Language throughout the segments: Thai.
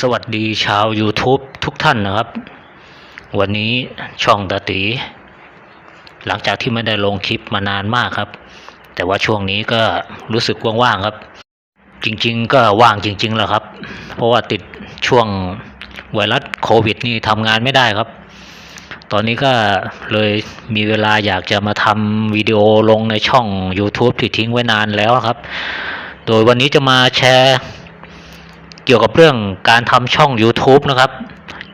สวัสดีชาว YouTube ทุกท่านนะครับ วันนี้ช่องตาตี หลังจากที่ไม่ได้ลงคลิปมานานมากครับ แต่ว่าช่วงนี้ก็รู้สึกว่างๆครับ จริงๆ ก็ว่างจริงๆแหละครับ เพราะว่าติดช่วงไวรัสโควิดนี่ทำงานไม่ได้ครับ ตอนนี้ก็เลยมีเวลาอยากจะมาทำวิดีโอลงในช่อง YouTube ที่ทิ้งไว้นานแล้วครับ โดยวันนี้จะมาแชร์ เกี่ยวกับเรื่องการทำช่อง YouTube นะครับ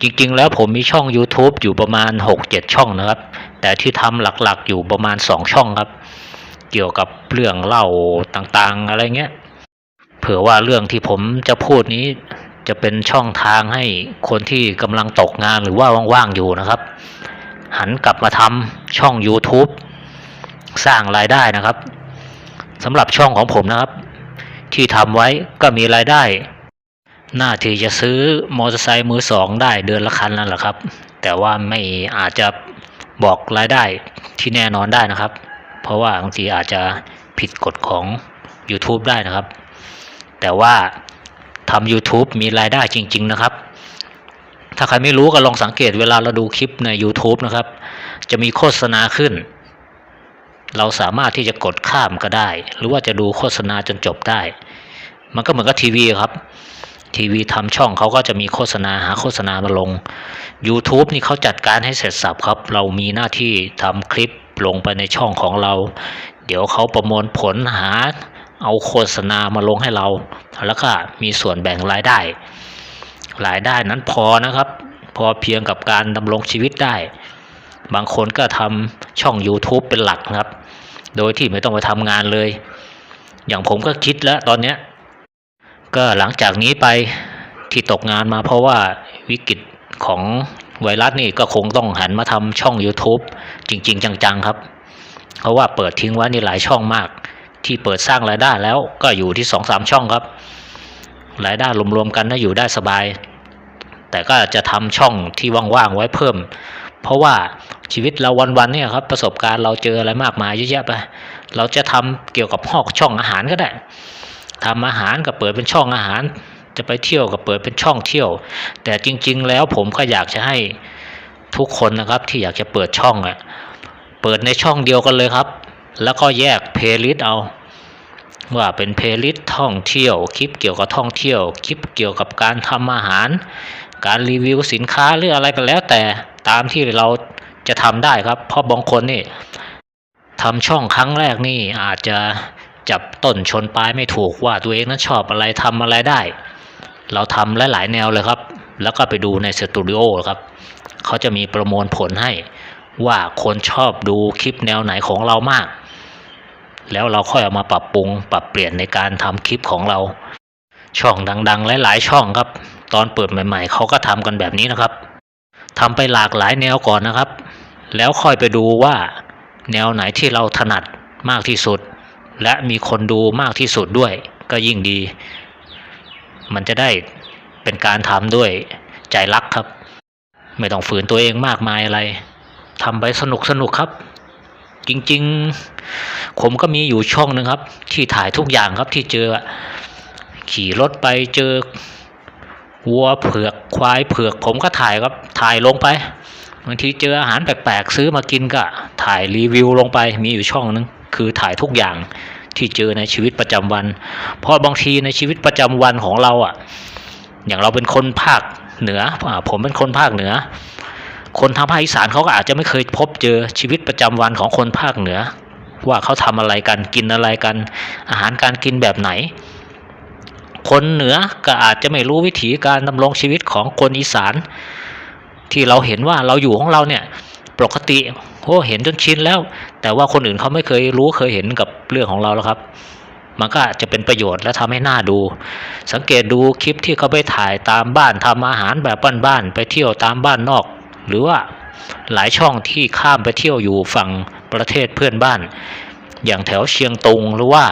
จริงๆ แล้วผมมีช่อง YouTube อยู่ประมาณ 6-7 ช่องนะครับ แต่ที่ทำหลักๆ อยู่ประมาณ 2 ช่องครับ เกี่ยวกับเรื่องเล่าต่างๆ อะไรเงี้ย เผื่อว่าเรื่องที่ผมจะพูดนี้จะเป็นช่องทางให้คนที่กำลังตกงานหรือว่าว่างๆ อยู่นะครับ หันกลับมาทำช่อง YouTube สร้างรายได้นะครับสำหรับช่องของผมนะครับ ที่ทำไว้ก็มีรายได้ น่าที่จะซื้อมอเตอร์ไซค์มือสองได้เดือนละคันนั่นแหละครับ แต่ว่าไม่อาจจะบอกรายได้ที่แน่นอนได้นะครับ เพราะว่าบางทีอาจจะผิดกฎของ YouTube ได้นะครับ แต่ว่าทำ YouTube มีรายได้จริง ๆ นะครับ ถ้าใครไม่รู้ก็ลองสังเกตเวลาเราดูคลิปใน YouTube นะครับ จะมีโฆษณาขึ้น เราสามารถที่จะกดข้ามก็ได้ หรือว่าจะดูโฆษณาจนจบได้ มันก็เหมือนกับทีวีครับ ทีวีทำช่องเขาก็จะมีโฆษณาหาโฆษณามาลง YouTube นี่เขาจัดการให้เสร็จสับครับ เรามีหน้าที่ทำคลิปลงไปในช่องของเรา เดี๋ยวเขาประมวลผลหาเอาโฆษณามาลงให้เรา แล้วก็มีส่วนแบ่งรายได้ รายได้นั้นพอนะครับ พอเพียงกับการดำรงชีวิตได้ บางคนก็ทำช่อง YouTube เป็นหลักครับ โดยที่ไม่ต้องไปทำงานเลย อย่างผมก็คิดแล้วตอนเนี้ย ก็หลังจากนี้ไปที่ตกงานมาเพราะว่าวิกฤตของไวรัสนี่ก็คงต้องหันมาทำช่อง YouTube จริง ๆ จัง ๆ ครับ เพราะว่าเปิดทิ้งไว้นี่หลายช่องมาก ที่เปิดสร้างรายได้แล้วก็อยู่ที่สองสามช่องครับ รายได้รวมๆกันนะอยู่ได้สบาย แต่ก็จะทำช่องที่ว่างๆไว้เพิ่ม เพราะว่าชีวิตเราวันๆเนี่ยครับประสบการณ์เราเจออะไรมากมายเยอะแยะไปเราจะทำเกี่ยวกับหอกช่องอาหารก็ได้ ทำอาหารก็เปิดเป็นช่องอาหาร จะไปเที่ยวก็เปิดเป็นช่องเที่ยว แต่จริง ๆ แล้วผมก็อยากจะให้ทุกคนนะครับที่อยากจะเปิดช่องอะเปิดในช่องเดียวกันเลยครับ แล้วก็แยกเพลย์ลิสต์เอา ว่าเป็นเพลย์ลิสต์ท่องเที่ยวคลิปเกี่ยวกับท่องเที่ยว คลิปเกี่ยวกับการทำอาหาร การรีวิวสินค้าหรืออะไรก็แล้ว แต่ตามที่เราจะทำได้ครับ เพราะบางคนนี่ทำช่องครั้งแรกนี่อาจจะ จับต้นชนปลายไม่ถูกว่าตัวเองนั้นชอบอะไรทำอะไรได้ เราทำหลายๆแนวเลยครับ แล้วก็ไปดูในสตูดิโอครับเขาจะมีประมวลผลให้ว่าคนชอบดูคลิปแนวไหนของเรามาก แล้วเราค่อยเอามาปรับปรุงปรับเปลี่ยนในการทำคลิปของเรา ช่องดังๆ หลายๆช่องครับ ตอนเปิดใหม่ ๆเขาก็ทำกันแบบนี้นะครับทำไปหลากหลายแนวก่อนนะครับ แล้วค่อยไปดูว่า แนวไหนที่เราถนัดมากที่สุด และมีคนดูมากที่สุดด้วย ก็ยิ่งดี มันจะได้เป็นการทำด้วยใจรักครับ ไม่ต้องฝืนตัวเองมากมายอะไรทำไปสนุกสนุกครับ จริงๆ ผมก็มีอยู่ช่องหนึ่งครับ ที่ถ่ายทุกอย่างครับที่เจอ ขี่รถไปเจอวัวเผือกควายเผือก ผมก็ถ่ายครับถ่ายลงไปบางทีเจออาหารแปลกๆ ซื้อมากินก็ถ่ายรีวิวลงไปมีอยู่ช่องนึง คือถ่ายทุกอย่างที่เจอในชีวิตประจำวัน เพราะบางทีในชีวิตประจำวันของเราอะ อย่างเราเป็นคนภาคเหนืออผมเป็นคนภาคเหนือ คนทางภาคอีสานเขาก็อาจจะไม่เคยพบเจอชีวิตประจำวันของคนภาคเหนือ ว่าเขาทำอะไรกันกินอะไรกัน อาหารการกินแบบไหน คนเหนือก็อาจจะไม่รู้วิถีการดำรงชีวิตของคนอีสาน ที่เราเห็นว่าเราอยู่ของเราเนี่ย ปกติโอ้เห็นจนชินแล้ว แต่ว่าคนอื่นเขาไม่เคยรู้เคยเห็นกับเรื่องของเราแล้วครับ มันก็จะเป็นประโยชน์และทำให้หน่าดู สังเกตดูคลิปที่เขาไปถ่ายตามบ้านทำอาหารแบบบ้านๆไปเที่ยวตามบ้านนอก หรือว่าหลายช่องที่ข้ามไปเที่ยวอยู่ฝั่งประเทศเพื่อนบ้าน อย่างแถวเชียงตุงหรือว่า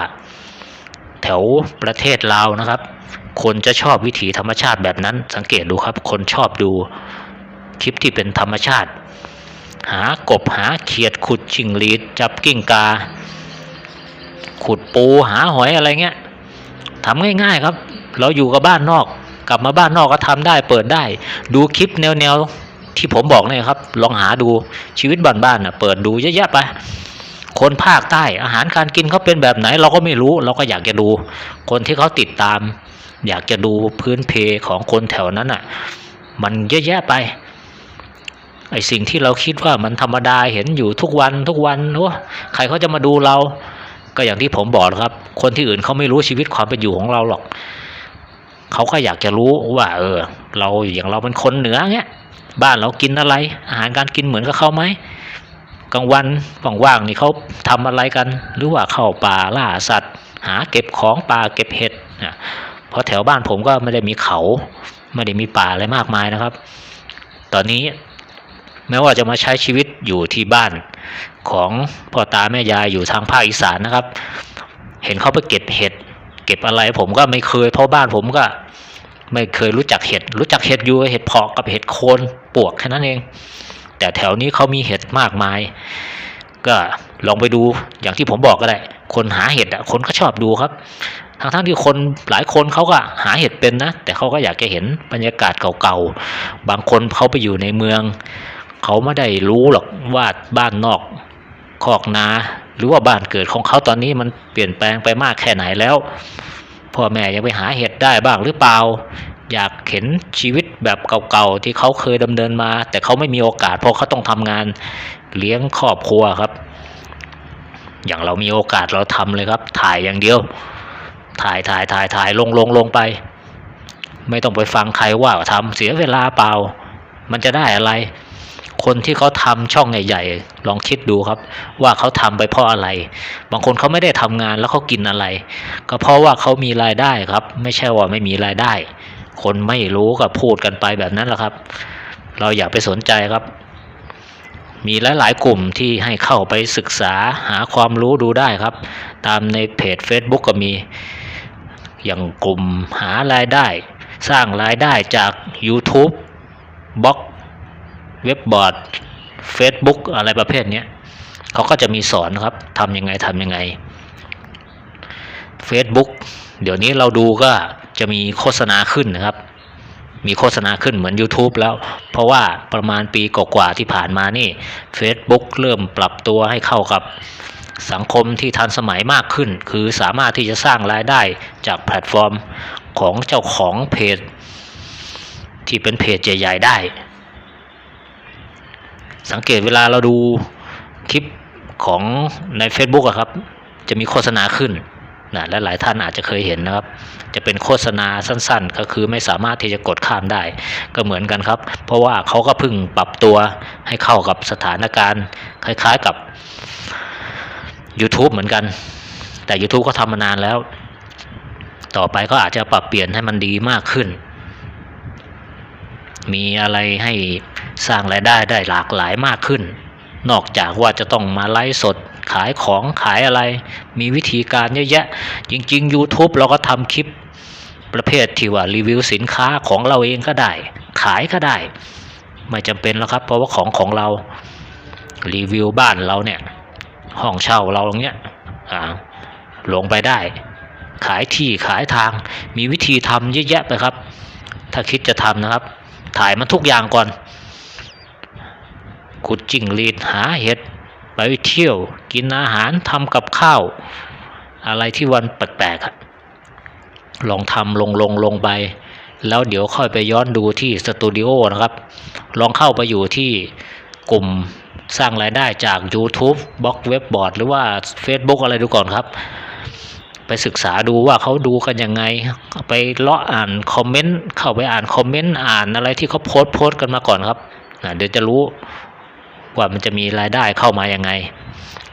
แถวประเทศลาวนะครับ คนจะชอบวิถีธรรมชาติแบบนั้น สังเกตดูครับ คนชอบดูคลิปที่เป็นธรรมชาติ หากบหาเขียดขุดชิงหรีดจับกิ้งกา ขุดปูหาหอยอะไรเงี้ยทำง่ายๆครับ เราอยู่กับบ้านนอก กลับมาบ้านนอกก็ทำได้เปิดได้ ดูคลิปแนวๆที่ผมบอกเนี่ยครับ ลองหาดูชีวิตบ้านๆน่ะเปิดดูเยอะๆไปคนภาคใต้อาหารการกินเขาเป็นแบบไหน เราก็ไม่รู้เราก็อยากจะดู คนที่เขาติดตาม อยากจะดูพื้นเพของคนแถวนั้นอะ มันเยอะแยะไป ไอสิ่งที่เราคิดว่ามันธรรมดาเห็นอยู่ทุกวันทุกวันโอ้ใครเขาจะมาดูเรา ก็อย่างที่ผมบอกนะครับ คนที่อื่นเขาไม่รู้ชีวิตความเป็นอยู่ของเราหรอก เขาก็อยากจะรู้ว่า เออ เราอย่างเราเป็นคนเหนือเงี้ยบ้านเรากินอะไร อาหารการกินเหมือนกับเขาไหมกลางวันว่างๆนี่เขาทำอะไรกัน หรือว่าเข้าป่าล่าสัตว์ หาเก็บของป่าเก็บเห็ดนะเพราะแถวบ้านผมก็ไม่ได้มีเขา ไม่ได้มีป่าอะไรมากมายนะครับ ตอนนี้ แม้ว่าจะมาใช้ชีวิตอยู่ที่บ้านของพ่อตาแม่ยายอยู่ทางภาคอีสานนะครับ เห็นเขาไปเก็บเห็ด เก็บอะไรผมก็ไม่เคยเพราะบ้านผมก็ ไม่เคยรู้จักเห็ด รู้จักเห็ดอยู่เห็ดเพาะกับเห็ดโคนปวกแค่นั้นเอง แต่แถวนี้เขามีเห็ดมากมาย ก็ลองไปดูอย่างที่ผมบอกก็ได้ คนหาเห็ดอะคนก็ชอบดูครับทั้งทั้งที่คนหลายคนเขาก็หาเห็ดเป็นนะ แต่เขาก็อยากจะเห็นบรรยากาศเก่าๆ บางคนเขาไปอยู่ในเมือง เขาไม่ได้รู้หรอกว่าบ้านนอกคอกนา หรือว่าบ้านเกิดของเขาตอนนี้มันเปลี่ยนแปลงไปมากแค่ไหนแล้วพ่อแม่ยังไปหาเห็ดได้บ้างหรือเปล่า อยากเห็นชีวิตแบบเก่าๆที่เขาเคยดำเนินมา แต่เขาไม่มีโอกาสเพราะเขาต้องทำงานเลี้ยงครอบครัวครับ อย่างเรามีโอกาสเราทำเลยครับ ถ่ายอย่างเดียว ถ่ายถ่ายถ่ายถ่ายลงลงลงไป ไม่ต้องไปฟังใครว่าทำเสียเวลาเปล่า มันจะได้อะไร คนที่เขาทำช่องใหญ่ๆ ลองคิดดูครับ ว่าเขาทำไปเพราะอะไร บางคนเขาไม่ได้ทำงานแล้วเขากินอะไร ก็เพราะว่าเขามีรายได้ครับ ไม่ใช่ว่าไม่มีรายได้ คนไม่รู้ก็พูดกันไปแบบนั้นแหละครับ เราอย่าไปสนใจครับ มีหลายๆกลุ่มที่ให้เข้าไปศึกษาหาความรู้ดูได้ครับ ตามในเพจ Facebook ก็มี อย่างกลุ่มหารายได้ สร้างรายได้จาก YouTube บล็อก เว็บบอร์ด Facebook อะไรประเภทนี้เขาก็จะมีสอนครับทำยังไงทำยังไง Facebook เดี๋ยวนี้เราดูก็จะมีโฆษณาขึ้นนะครับ มีโฆษณาขึ้นเหมือน YouTube แล้ว เพราะว่าประมาณปีกว่าๆที่ผ่านมานี่ Facebook เริ่มปรับตัวให้เข้ากับสังคมที่ทันสมัยมากขึ้น คือสามารถที่จะสร้างรายได้จากแพลตฟอร์มของเจ้าของเพจ ที่เป็นเพจใหญ่ๆได้ สังเกตเวลาเราดูคลิปของใน Facebook อะครับ จะมีโฆษณาขึ้นนะและหลายท่านอาจจะเคยเห็นนะครับ จะเป็นโฆษณาสั้นๆ ก็คือไม่สามารถที่จะกดข้ามได้ ก็เหมือนกันครับ เพราะว่าเขาก็เพิ่งปรับตัวให้เข้ากับสถานการณ์คล้ายๆกับ YouTube เหมือนกัน แต่ YouTube ก็ทำมานานแล้ว ต่อไปก็อาจจะปรับเปลี่ยนให้มันดีมากขึ้น มีอะไรให้ สร้างรายได้ได้หลากหลายมากขึ้น นอกจากว่าจะต้องมาไลฟ์สดขายของขายอะไร มีวิธีการเยอะแยะ จริง ๆ YouTube เราก็ทำคลิปประเภทที่ว่ารีวิวสินค้าของเราเองก็ได้ ขายก็ได้ ไม่จำเป็นแล้วครับ เพราะว่าของของเรารีวิวบ้านเราเนี่ย ห้องเช่าเราตรงเนี้ยอ่าลงไปได้ ขายที่ขายทาง มีวิธีทำเยอะแยะไปครับ ถ้าคิดจะทำนะครับ ถ่ายมันทุกอย่างก่อน ขุดจิ้งหรีดหาเห็ดไปเที่ยวกินอาหารทำกับข้าว อะไรที่วันแปลกๆลองทำลงลงลงไป แล้วเดี๋ยวค่อยไปย้อนดูที่สตูดิโอนะครับ ลองเข้าไปอยู่ที่กลุ่มสร้างรายได้จาก YouTube บล็อกเว็บบอร์ดหรือว่า Facebook อะไรดูก่อนครับ ไปศึกษาดูว่าเขาดูกันยังไง ไปเลาะอ่านคอมเมนต์เข้าไปอ่านคอมเมนต์อ่านอะไรที่เขาโพสต์โพสต์กันมาก่อนครับนะเดี๋ยวจะรู้ ว่ามันจะมีรายได้เข้ามายังไง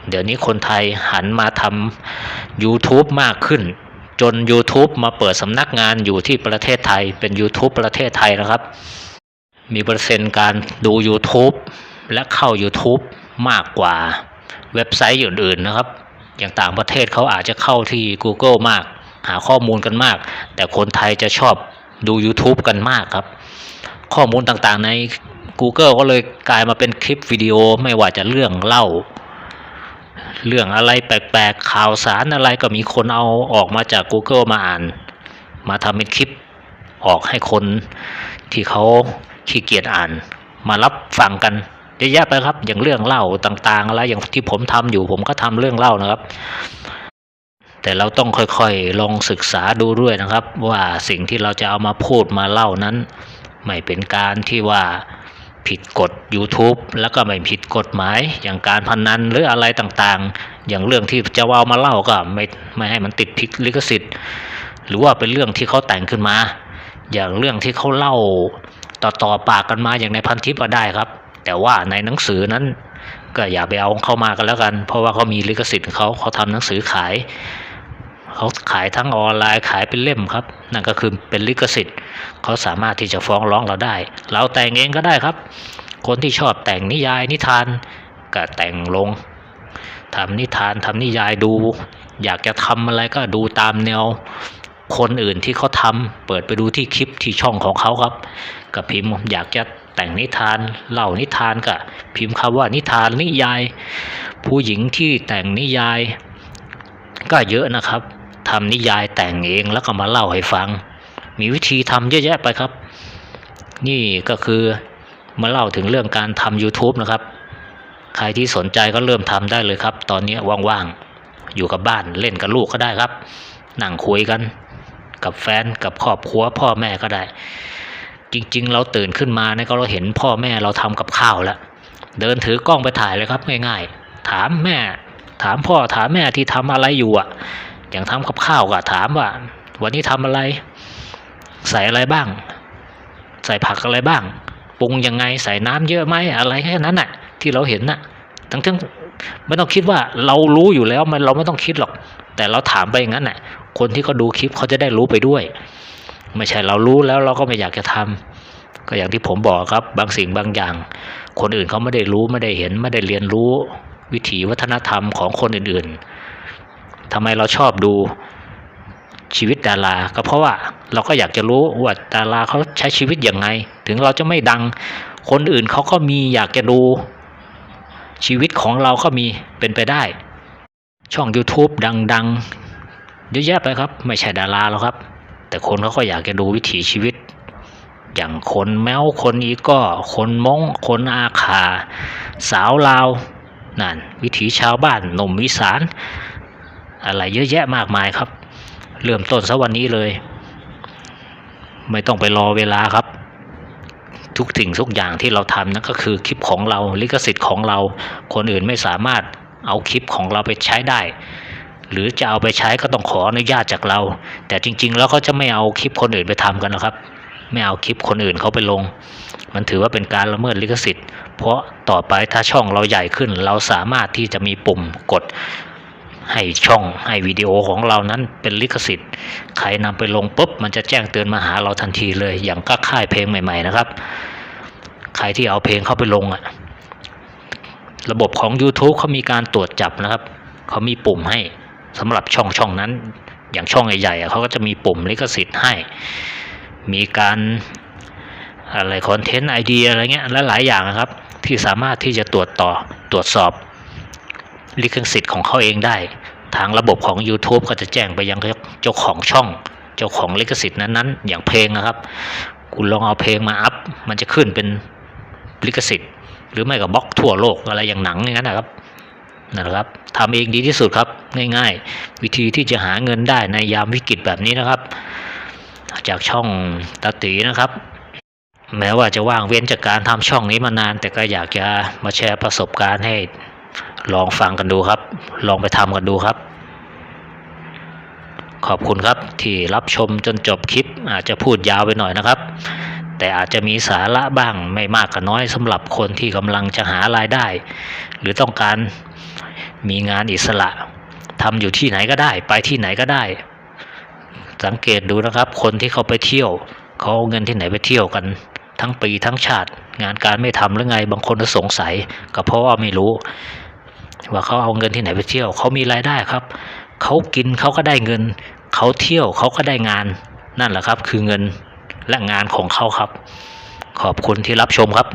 เดี๋ยวนี้คนไทยหันมาทำ YouTube มากขึ้น จน YouTube มาเปิดสำนักงานอยู่ที่ประเทศไทยเป็น YouTube ประเทศไทยนะครับ มีเปอร์เซ็นต์การดู YouTube และเข้า YouTube มากกว่าเว็บไซต์อื่นๆนะครับ อย่างต่างประเทศเขาอาจจะเข้าที่ Google มาก หาข้อมูลกันมาก แต่คนไทยจะชอบดู YouTube กันมากครับ ข้อมูลต่างๆใน Google ก็เลยกลายมาเป็นคลิปวิดีโอไม่ว่าจะเรื่องเล่า เรื่องอะไรแปลกๆ ข่าวสารอะไรก็มีคนเอาออกมาจาก Google มาอ่าน มาทำเป็นคลิปออกให้คนที่เขาขี้เกียจอ่าน มารับฟังกันเยอะแยะไปครับ อย่างเรื่องเล่าต่างๆ อะไรอย่างที่ผมทำอยู่ ผมก็ทำเรื่องเล่านะครับ แต่เราต้องค่อยๆลองศึกษาดูด้วยนะครับ ว่าสิ่งที่เราจะเอามาพูดมาเล่านั้น ไม่เป็นการที่ว่า ผิดกฎ YouTube แล้วก็ไม่ผิดกฎหมาย อย่างการพนนันหรืออะไรต่างๆ อย่างเรื่องที่จะเอามาเล่าก็ไม่ไม่ให้มันติดพิกลิขสิทธิ์ หรือว่าเป็นเรื่องที่เขาแต่งขึ้นมา อย่างเรื่องที่เขาเล่าต่อต่อปากกันมาอย่างในพันทิปก็ได้ครับ แต่ว่าในหนังสือนั้นก็อย่าไปเอาเข้ามากันแล้วกัน เพราะว่าเขามีลิขสิทธิ์ของเขาเขาทำหนังสือขาย เขาขายทั้งออนไลน์ขายเป็นเล่มครับ นั่นก็คือเป็นลิขสิทธิ์ เขาสามารถที่จะฟ้องร้องเราได้ เราแต่งเองก็ได้ครับ คนที่ชอบแต่งนิยายนิทานก็แต่งลงทำนิทานทำนิยายดู อยากจะทำอะไรก็ดูตามแนว คนอื่นที่เขาทำเปิดไปดูที่คลิปที่ช่องของเขาครับก็พิมพ์อยากจะแต่งนิทานเล่านิทานก็พิมพ์คำว่านิทานนิยาย ผู้หญิงที่แต่งนิยายก็เยอะนะครับ ทำนิยายแต่งเองแล้วก็มาเล่าให้ฟัง มีวิธีทำเยอะแยะไปครับ นี่ก็คือมาเล่าถึงเรื่องการทำ YouTube นะครับ ใครที่สนใจก็เริ่มทำได้เลยครับ ตอนนี้ว่างๆ อยู่กับบ้านเล่นกับลูกก็ได้ครับ นั่งคุยกัน กับแฟนกับครอบครัวพ่อแม่ก็ได้ จริงๆ เราตื่นขึ้นมาเนี่ยก็เราเห็นพ่อแม่เราทำกับข้าวแล้วเดินถือกล้องไปถ่ายเลยครับง่าย ๆ ถามแม่ ถามพ่อถามแม่ที่ทำอะไรอยู่อะ อย่างทำกับข้าวก็ถามว่า วันนี้ทำอะไร ใส่อะไรบ้าง ใส่ผักอะไรบ้างปรุงยังไงใส่น้ำเยอะไหมอะไรแค่นั้นน่ะ ที่เราเห็นน่ะ ทั้งทั้งไม่ต้องคิดว่าเรารู้อยู่แล้วมันเราไม่ต้องคิดหรอก แต่เราถามไปอย่างนั้นน่ะ คนที่เขาดูคลิปเขาจะได้รู้ไปด้วย ไม่ใช่เรารู้แล้วเราก็ไม่อยากจะทำก็อย่างที่ผมบอกครับ บางสิ่งบางอย่าง คนอื่นเขาไม่ได้รู้ไม่ได้เห็น ไม่ได้เรียนรู้ วิถีวัฒนธรรมของคนอื่นๆ ทำไมเราชอบดูชีวิตดารา ก็เพราะว่าเราก็อยากจะรู้ว่าดาราเขาใช้ชีวิตอย่างไง ถึงเราจะไม่ดัง คนอื่นเขาก็มีอยากจะดู ชีวิตของเราก็มีเป็นไปได้ ช่อง YouTube ดังๆเยอะแยะไปครับ ไม่ใช่ดาราหรอกครับ แต่คนเขาก็อยากจะดูวิถีชีวิต อย่างคนแมวคนอีก็ คนมงคนอาคาสาวลาวนั่นวิถีชาวบ้านหนุ่มวิสาน อะไรเยอะแยะมากมายครับ เริ่มต้นซะวันนี้เลย ไม่ต้องไปรอเวลาครับ ทุกสิ่งทุกอย่างที่เราทำนั่นก็คือคลิปของเราลิขสิทธิ์ของเรา คนอื่นไม่สามารถเอาคลิปของเราไปใช้ได้ หรือจะเอาไปใช้ก็ต้องขออนุญาตจากเรา แต่จริง ๆ แล้วเขาจะไม่เอาคลิปคนอื่นไปทำกันนะครับ ไม่เอาคลิปคนอื่นเขาไปลง มันถือว่าเป็นการละเมิดลิขสิทธิ์ เพราะต่อไปถ้าช่องเราใหญ่ขึ้น เราสามารถที่จะมีปุ่มกด ให้ช่องให้วิดีโอของเรานั้นเป็นลิขสิทธิ์ ใครนำไปลงปุ๊บมันจะแจ้งเตือนมาหาเราทันทีเลย อย่างก็ค่ายเพลงใหม่ ๆ นะครับ ใครที่เอาเพลงเข้าไปลงอะระบบของ YouTube เขามีการตรวจจับนะครับเขามีปุ่มให้สำหรับช่องช่องนั้น อย่างช่องใหญ่ๆอะเขาก็จะมีปุ่มลิขสิทธิ์ให้ มีการอะไรคอนเทนต์ไอเดียอะไรเงี้ยและหลายอย่างนะครับ ที่สามารถที่จะตรวจต่อตรวจสอบ ลิขสิทธิ์ของเขาเองได้ ทางระบบของ YouTube ก็จะแจ้งไปยังเจ้าของช่อง เจ้าของลิขสิทธิ์นั้นๆ อย่างเพลงนะครับ คุณลองเอาเพลงมาอัพ มันจะขึ้นเป็นลิขสิทธิ์ หรือไม่ก็บล็อกทั่วโลกอะไรอย่างหนังอย่างนั้นนะครับนั่นแหละครับทำเองดีที่สุดครับง่ายๆ วิธีที่จะหาเงินได้ในยามวิกฤตแบบนี้นะครับ จากช่องตาตีนะครับ แม้ว่าจะว่างเว้นจากการทำช่องนี้มานาน แต่ก็อยากจะมาแชร์ประสบการณ์ให้ ลองฟังกันดูครับ ลองไปทำกันดูครับ ขอบคุณครับที่รับชมจนจบคลิป อาจจะพูดยาวไปหน่อยนะครับ แต่อาจจะมีสาระบ้างไม่มากก็น้อยสำหรับคนที่กำลังจะหารายได้ หรือต้องการมีงานอิสระทำอยู่ที่ไหนก็ได้ ไปที่ไหนก็ได้ สังเกตดูนะครับ คนที่เขาไปเที่ยวเขาเอาเงินที่ไหนไปเที่ยวกัน ทั้งปีทั้งชาติ งานการไม่ทำหรือไงบางคนก็สงสัย ก็เพราะว่าไม่รู้ ว่าเขาเอาเงินที่ไหนไปเที่ยวเขามีรายได้ครับเขากินเขาก็ได้เงินเขาเที่ยวเขาก็ได้งานนั่นแหละครับ คือเงินและงานของเขาครับ ขอบคุณที่รับชมครับ